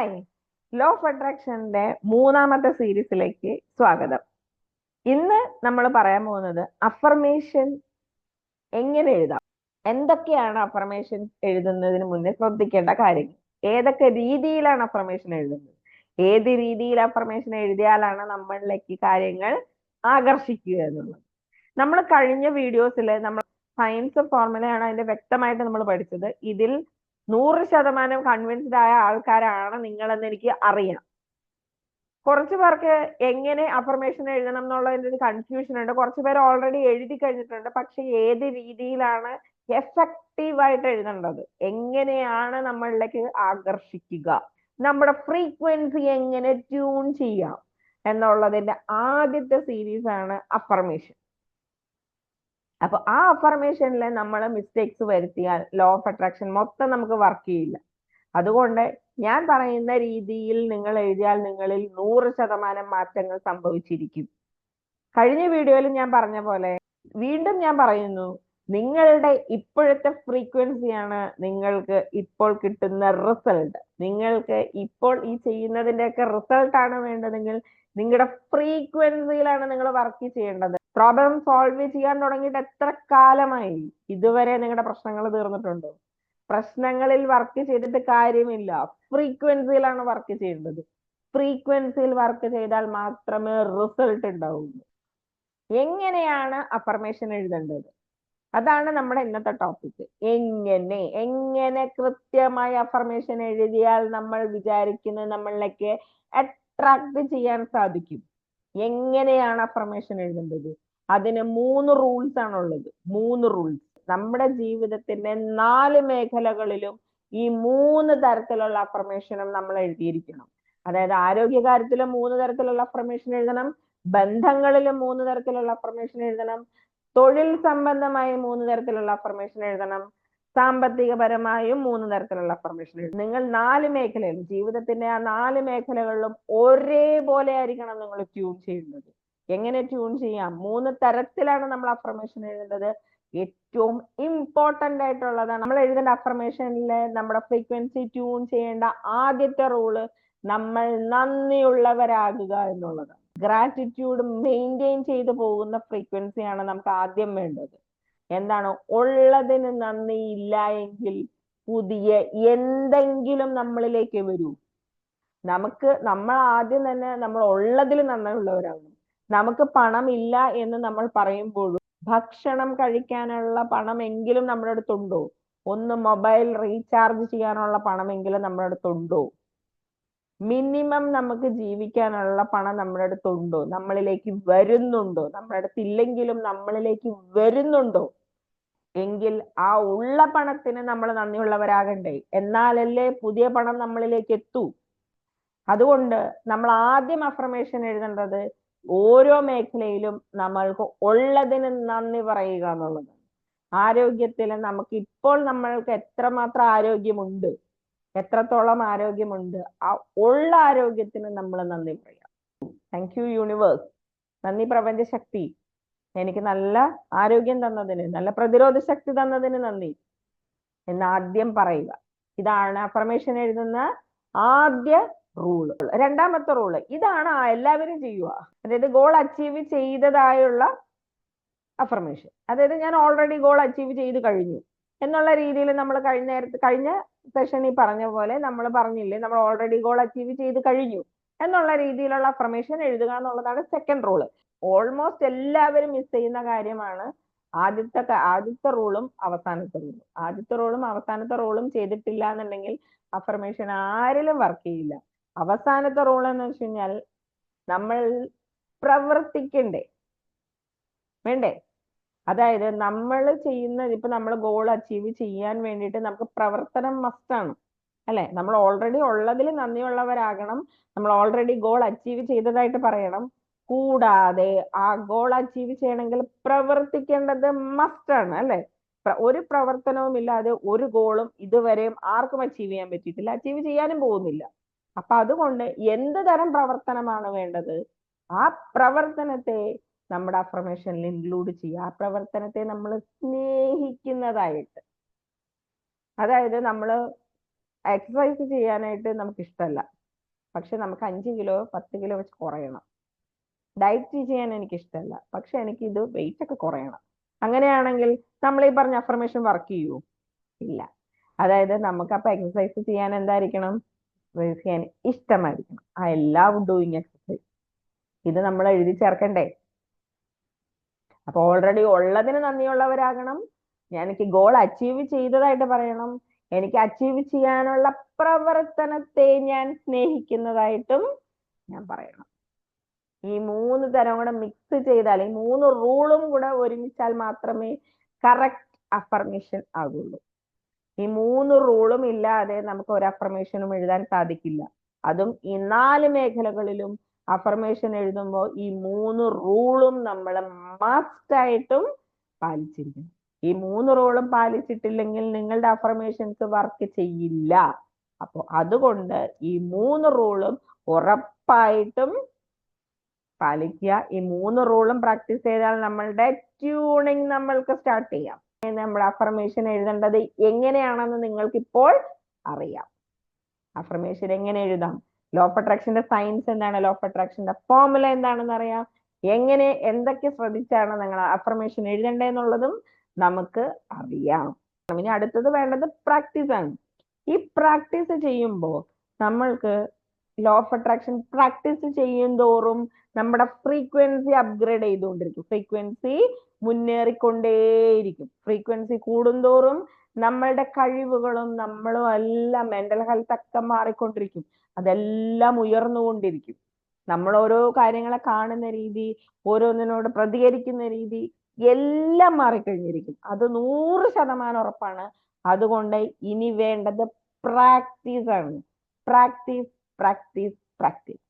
Hi law of അട്രാക്ഷന്റെ മൂന്നാമത്തെ സീരീസിലേക്ക് സ്വാഗതം. ഇന്ന് നമ്മൾ പറയാൻ പോകുന്നത് അഫർമേഷൻ എങ്ങനെ എഴുതാം? എന്തൊക്കെയാണ് അഫർമേഷൻ എഴുതുന്നതിന് മുന്നേ ശ്രദ്ധിക്കേണ്ട കാര്യങ്ങൾ? ഏതൊക്കെ രീതിയിലാണ് അഫർമേഷൻ എഴുതുന്നത്? ഏത് രീതിയിൽ അഫർമേഷൻ എഴുതിയാലാണ് നമ്മളിലേക്ക് കാര്യങ്ങൾ ആകർഷിക്കുക എന്നുള്ളത്? നമ്മൾ കഴിഞ്ഞ വീഡിയോസിൽ നമ്മൾ സയൻസ് ഫോർമുലയാണ് അതിന്റെ വ്യക്തമായിട്ട് നമ്മൾ പഠിച്ചത്. ഇതിൽ നൂറ് ശതമാനം കൺവിൻസ്ഡ് ആയ ആൾക്കാരാണ് നിങ്ങളെന്ന് എനിക്ക് അറിയാം. കുറച്ച് പേർക്ക് എങ്ങനെ അഫർമേഷൻ എഴുതണം എന്നുള്ളതിന്റെ ഒരു കൺഫ്യൂഷൻ ഉണ്ട്. കുറച്ച് പേര് ഓൾറെഡി എഴുതി കഴിഞ്ഞിട്ടുണ്ട്. പക്ഷെ ഏത് രീതിയിലാണ് എഫക്റ്റീവ് ആയിട്ട് എഴുതേണ്ടത്? എങ്ങനെയാണ് നമ്മളിലേക്ക് ആകർഷിക്കുക? നമ്മുടെ ഫ്രീക്വൻസി എങ്ങനെ ട്യൂൺ ചെയ്യാം? എന്നുള്ളതിന്റെ ആദ്യത്തെ സീരീസ് ആണ് അഫർമേഷൻ അപ്പൊ ആ അഫർമേഷനിൽ നമ്മൾ മിസ്റ്റേക്സ് വരുത്തിയാൽ ലോ ഓഫ് അട്രാക്ഷൻ മൊത്തം നമുക്ക് വർക്ക് ചെയ്യില്ല. അതുകൊണ്ട് ഞാൻ പറയുന്ന രീതിയിൽ നിങ്ങൾ എഴുതിയാൽ നിങ്ങളിൽ നൂറ് ശതമാനം മാറ്റങ്ങൾ സംഭവിച്ചിരിക്കും. കഴിഞ്ഞ വീഡിയോയിൽ ഞാൻ പറഞ്ഞ പോലെ വീണ്ടും ഞാൻ പറയുന്നു നിങ്ങളുടെ ഇപ്പോഴത്തെ ഫ്രീക്വൻസിയാണ് നിങ്ങൾക്ക് ഇപ്പോൾ കിട്ടുന്ന റിസൾട്ട് നിങ്ങൾക്ക് ഇപ്പോൾ ഈ ചെയ്യുന്നതിന്റെയൊക്കെ റിസൾട്ടാണ് വേണ്ടതെങ്കിൽ നിങ്ങളുടെ ഫ്രീക്വൻസിയിലാണ് നിങ്ങൾ വർക്ക് ചെയ്യേണ്ടത്. പ്രോബ്ലം സോൾവ് ചെയ്യാൻ തുടങ്ങിയിട്ട് എത്ര കാലമായി? ഇതുവരെ നിങ്ങളുടെ പ്രശ്നങ്ങൾ തീർന്നിട്ടുണ്ടോ? പ്രശ്നങ്ങളിൽ വർക്ക് ചെയ്തിട്ട് കാര്യമില്ല. ഫ്രീക്വൻസിയിലാണ് വർക്ക് ചെയ്യേണ്ടത്. ഫ്രീക്വൻസിയിൽ വർക്ക് ചെയ്താൽ മാത്രമേ റിസൾട്ട് ഉണ്ടാവുള്ളൂ. എങ്ങനെയാണ് അഫർമേഷൻ എഴുതേണ്ടത്? അതാണ് നമ്മുടെ ഇന്നത്തെ ടോപ്പിക് എങ്ങനെ എങ്ങനെ കൃത്യമായി അഫർമേഷൻ എഴുതിയാൽ നമ്മൾ വിചാരിക്കുന്നത് നമ്മളിലേക്ക് അട്രാക്ട് ചെയ്യാൻ സാധിക്കും? എങ്ങനെയാണ് അഫർമേഷൻ എഴുതേണ്ടത്? അതിന് മൂന്ന് റൂൾസ് ആണുള്ളത് മൂന്ന് റൂൾസ് നമ്മുടെ ജീവിതത്തിന്റെ നാല് മേഖലകളിലും ഈ മൂന്ന് തരത്തിലുള്ള അഫർമേഷനും നമ്മൾ എഴുതിയിരിക്കണം. അതായത് ആരോഗ്യകാര്യത്തിലും മൂന്ന് തരത്തിലുള്ള അഫർമേഷൻ എഴുതണം. ബന്ധങ്ങളിലും മൂന്ന് തരത്തിലുള്ള അഫർമേഷൻ എഴുതണം. തൊഴിൽ സംബന്ധമായി മൂന്ന് തരത്തിലുള്ള അഫർമേഷൻ എഴുതണം. സാമ്പത്തികപരമായും മൂന്ന് തരത്തിലുള്ള അഫർമേഷൻ നിങ്ങൾ നാല് മേഖലയിലും ജീവിതത്തിന്റെ ആ നാല് മേഖലകളിലും ഒരേപോലെ ആയിരിക്കണം നിങ്ങൾ ട്യൂൺ ചെയ്യുന്നത് എങ്ങനെ ട്യൂൺ ചെയ്യാം? മൂന്ന് തരത്തിലാണ് നമ്മൾ അഫർമേഷൻ എഴുതേണ്ടത്. ഏറ്റവും ഇമ്പോർട്ടന്റ് ആയിട്ടുള്ളതാണ്. നമ്മൾ എഴുതേണ്ട അഫർമേഷനിൽ നമ്മുടെ ഫ്രീക്വൻസി ട്യൂൺ ചെയ്യേണ്ട ആദ്യത്തെ റൂൾ നമ്മൾ നന്ദിയുള്ളവരാകുക എന്നുള്ളതാണ്. ഗ്രാറ്റിറ്റ്യൂഡ് മെയിന്റെയിൻ ചെയ്തു പോകുന്ന ഫ്രീക്വൻസിയാണ് നമുക്ക് ആദ്യം വേണ്ടത്. എന്താണ്? ഉള്ളതിന് നന്ദി ഇല്ല എങ്കിൽ പുതിയ എന്തെങ്കിലും നമ്മളിലേക്ക് വരൂ. നമുക്ക് നമ്മൾ ആദ്യം തന്നെ നമ്മൾ ഉള്ളതിൽ നന്ദിയുള്ളവരാകണം നമുക്ക് പണം ഇല്ല എന്ന് നമ്മൾ പറയുമ്പോഴും ഭക്ഷണം കഴിക്കാനുള്ള പണമെങ്കിലും നമ്മുടെ അടുത്തുണ്ടോ? ഒന്ന് മൊബൈൽ റീചാർജ് ചെയ്യാനുള്ള പണമെങ്കിലും നമ്മുടെ അടുത്തുണ്ടോ? മിനിമം നമുക്ക് ജീവിക്കാനുള്ള പണം നമ്മുടെ അടുത്തുണ്ടോ? നമ്മളിലേക്ക് വരുന്നുണ്ടോ? നമ്മുടെ അടുത്തില്ലെങ്കിലും നമ്മളിലേക്ക് വരുന്നുണ്ടോ? എങ്കിൽ ആ ഉള്ള പണത്തിന് നമ്മൾ നന്ദിയുള്ളവരാകണ്ടേ. എന്നാലല്ലേ പുതിയ പണം നമ്മളിലേക്ക് എത്തൂ. അതുകൊണ്ട് നമ്മൾ ആദ്യം അഫർമേഷൻ എഴുതേണ്ടത് ഓരോ മേഖലയിലും നമ്മൾക്ക് ഉള്ളതിന് നന്ദി പറയുക എന്നുള്ളത് ആരോഗ്യത്തിൽ നമുക്ക് ഇപ്പോൾ നമ്മൾക്ക് എത്രമാത്രം ആരോഗ്യമുണ്ട് എത്രത്തോളം ആരോഗ്യമുണ്ട് ആ ഉള്ള ആരോഗ്യത്തിന് നമ്മൾ നന്ദി പറയാം. താങ്ക് യു യൂണിവേഴ്സ് നന്ദി പ്രപഞ്ച ശക്തി എനിക്ക് നല്ല ആരോഗ്യം തന്നതിന് നല്ല പ്രതിരോധ ശക്തി തന്നതിന് നന്ദി എന്ന് ആദ്യം പറയുക. ഇതാണ് അഫർമേഷൻ എഴുതുന്ന ആദ്യ റൂൾ രണ്ടാമത്തെ റൂൾ ഇതാണ് എല്ലാവരും ചെയ്യുക. അതായത് ഗോൾ അച്ചീവ് ചെയ്തതായുള്ള അഫർമേഷൻ അതായത് ഞാൻ ഓൾറെഡി ഗോൾ അച്ചീവ് ചെയ്ത് കഴിഞ്ഞു എന്നുള്ള രീതിയിൽ നമ്മൾ കഴിഞ്ഞ നേരത്തെ കഴിഞ്ഞ സെഷനിൽ പറഞ്ഞ പോലെ നമ്മൾ പറഞ്ഞില്ലേ നമ്മൾ ഓൾറെഡി ഗോൾ അച്ചീവ് ചെയ്ത് കഴിഞ്ഞു എന്നുള്ള രീതിയിലുള്ള അഫർമേഷൻ എഴുതുക എന്നുള്ളതാണ് സെക്കൻഡ് റൂൾ ഓൾമോസ്റ്റ് എല്ലാവരും മിസ് ചെയ്യുന്ന കാര്യമാണ്. ആദ്യത്തെ ആദ്യത്തെ റോളും അവസാനത്തെ റോളും ആദ്യത്തെ റോളും അവസാനത്തെ റോളും ചെയ്തിട്ടില്ല എന്നുണ്ടെങ്കിൽ അഫർമേഷൻ ആരിലും വർക്ക് ചെയ്യില്ല. അവസാനത്തെ റൂൾ എന്ന് വെച്ച് കഴിഞ്ഞാൽ നമ്മൾ പ്രവർത്തിക്കണ്ടേ? വേണ്ടേ? അതായത് നമ്മൾ ചെയ്യുന്ന ഇപ്പൊ നമ്മൾ ഗോൾ അച്ചീവ് ചെയ്യാൻ വേണ്ടിയിട്ട് നമുക്ക് പ്രവർത്തനം മസ്റ്റ് ആണ്. അല്ലെ? നമ്മൾ ഓൾറെഡി ഉള്ളതിൽ നന്ദിയുള്ളവരാകണം. നമ്മൾ ഓൾറെഡി ഗോൾ അച്ചീവ് ചെയ്തതായിട്ട് പറയണം. കൂടാതെ ആ ഗോൾ അച്ചീവ് ചെയ്യണമെങ്കിൽ പ്രവർത്തിക്കേണ്ടത് മസ്റ്റാണ് അല്ലെ? ഒരു പ്രവർത്തനവും ഇല്ലാതെ ഒരു ഗോളും ഇതുവരെയും ആർക്കും അച്ചീവ് ചെയ്യാൻ പറ്റിയിട്ടില്ല. അച്ചീവ് ചെയ്യാനും പോകുന്നില്ല. അപ്പൊ അതുകൊണ്ട് എന്ത് തരം പ്രവർത്തനമാണ് വേണ്ടത്? ആ പ്രവർത്തനത്തെ നമ്മുടെ അഫർമേഷനിൽ ഇൻക്ലൂഡ് ചെയ്യുക. ആ പ്രവർത്തനത്തെ നമ്മൾ സ്നേഹിക്കുന്നതായിട്ട്. അതായത് നമ്മൾ എക്സസൈസ് ചെയ്യാനായിട്ട് നമുക്ക് ഇഷ്ടമല്ല പക്ഷെ നമുക്ക് അഞ്ച് കിലോ പത്ത് കിലോ വെച്ച് കുറയണം. ഡയറ്റ് ചെയ്യാൻ എനിക്ക് ഇഷ്ടമല്ല പക്ഷെ എനിക്ക് ഇത് വെയിറ്റ് ഒക്കെ കുറയണം. അങ്ങനെയാണെങ്കിൽ നമ്മൾ ഈ പറഞ്ഞ അഫർമേഷൻ വർക്ക് ചെയ്യൂ? ഇല്ല. അതായത് നമുക്ക് അപ്പൊ എക്സസൈസ് ചെയ്യാൻ എന്തായിരിക്കണം? എക്സസൈസ് ചെയ്യാൻ ഇഷ്ടമായിരിക്കണം. ആ ലവ് ഡൂയിങ് എക്സസൈസ് ഇത് നമ്മൾ എഴുതി ചേർക്കണ്ടേ? അപ്പൊ ഓൾറെഡി ഉള്ളതിന് നന്ദിയുള്ളവരാകണം. എനിക്ക് ഗോൾ അച്ചീവ് ചെയ്തതായിട്ട് പറയണം. എനിക്ക് അച്ചീവ് ചെയ്യാനുള്ള പ്രവർത്തനത്തെ ഞാൻ സ്നേഹിക്കുന്നതായിട്ടും ഞാൻ പറയണം. ഈ മൂന്ന് തരം കൂടെ മിക്സ് ചെയ്താൽ ഈ മൂന്ന് റൂളും കൂടെ ഒരുമിച്ചാൽ മാത്രമേ കറക്റ്റ് അഫർമേഷൻ ആകുള്ളൂ. ഈ മൂന്ന് റൂളും ഇല്ലാതെ നമുക്ക് ഒരു അഫർമേഷനും എഴുതാൻ സാധിക്കില്ല. അതും ഈ നാല് മേഖലകളിലും അഫർമേഷൻ എഴുതുമ്പോൾ ഈ മൂന്ന് റൂളും നമ്മൾ മസ്റ്റ് ആയിട്ടും പാലിച്ചിരിക്കണം. ഈ മൂന്ന് റൂളും പാലിച്ചിട്ടില്ലെങ്കിൽ നിങ്ങളുടെ അഫർമേഷൻസ് വർക്ക് ചെയ്യില്ല. അപ്പോൾ അതുകൊണ്ട് ഈ മൂന്ന് റൂളും ഉറപ്പായിട്ടും പാലിക്കുക. ഈ മൂന്ന് റൂളും പ്രാക്ടീസ് ചെയ്താൽ നമ്മളുടെ ട്യൂണിങ് നമ്മൾക്ക് സ്റ്റാർട്ട് ചെയ്യാം. നമ്മൾ അഫർമേഷൻ എഴുതേണ്ടത് എങ്ങനെയാണെന്ന് നിങ്ങൾക്ക് ഇപ്പോൾ അറിയാം. അഫർമേഷൻ എങ്ങനെ എഴുതാം? ലോ ഓഫ് അട്രാക്ഷന്റെ സയൻസ് എന്താണ്? ലോ ഓഫ് അട്രാക്ഷന്റെ ഫോർമുല എന്താണെന്ന് അറിയാം. എങ്ങനെ എന്തൊക്കെ ശ്രദ്ധിച്ചാണ് നിങ്ങൾ അഫർമേഷൻ എഴുതേണ്ടതെന്നുള്ളതും നമുക്ക് അറിയാം. ഇനി അടുത്തത് വേണ്ടത് പ്രാക്ടീസ് ആണ്. ഈ പ്രാക്ടീസ് ചെയ്യുമ്പോൾ നമ്മൾക്ക് ലോ ഓഫ് അട്രാക്ഷൻ പ്രാക്ടീസ് ചെയ്യും തോറും നമ്മുടെ ഫ്രീക്വൻസി അപ്ഗ്രേഡ് ചെയ്തുകൊണ്ടിരിക്കും. ഫ്രീക്വൻസി മുന്നേറിക്കൊണ്ടേയിരിക്കും. ഫ്രീക്വൻസി കൂടുന്തോറും നമ്മളുടെ കഴിവുകളും നമ്മളും എല്ലാം മെന്റൽ ഹെൽത്ത് ഒക്കെ മാറിക്കൊണ്ടിരിക്കും. അതെല്ലാം ഉയർന്നുകൊണ്ടിരിക്കും. നമ്മൾ ഓരോ കാര്യങ്ങളെ കാണുന്ന രീതി ഓരോന്നിനോട് പ്രതികരിക്കുന്ന രീതി എല്ലാം മാറിക്കഴിഞ്ഞിരിക്കും. അത് നൂറ് ശതമാനം ഉറപ്പാണ്. അതുകൊണ്ട് ഇനി വേണ്ടത് പ്രാക്ടീസ് ആണ് പ്രാക്ടീസ് പ്രാക്ടീസ് പ്രാക്ടീസ്.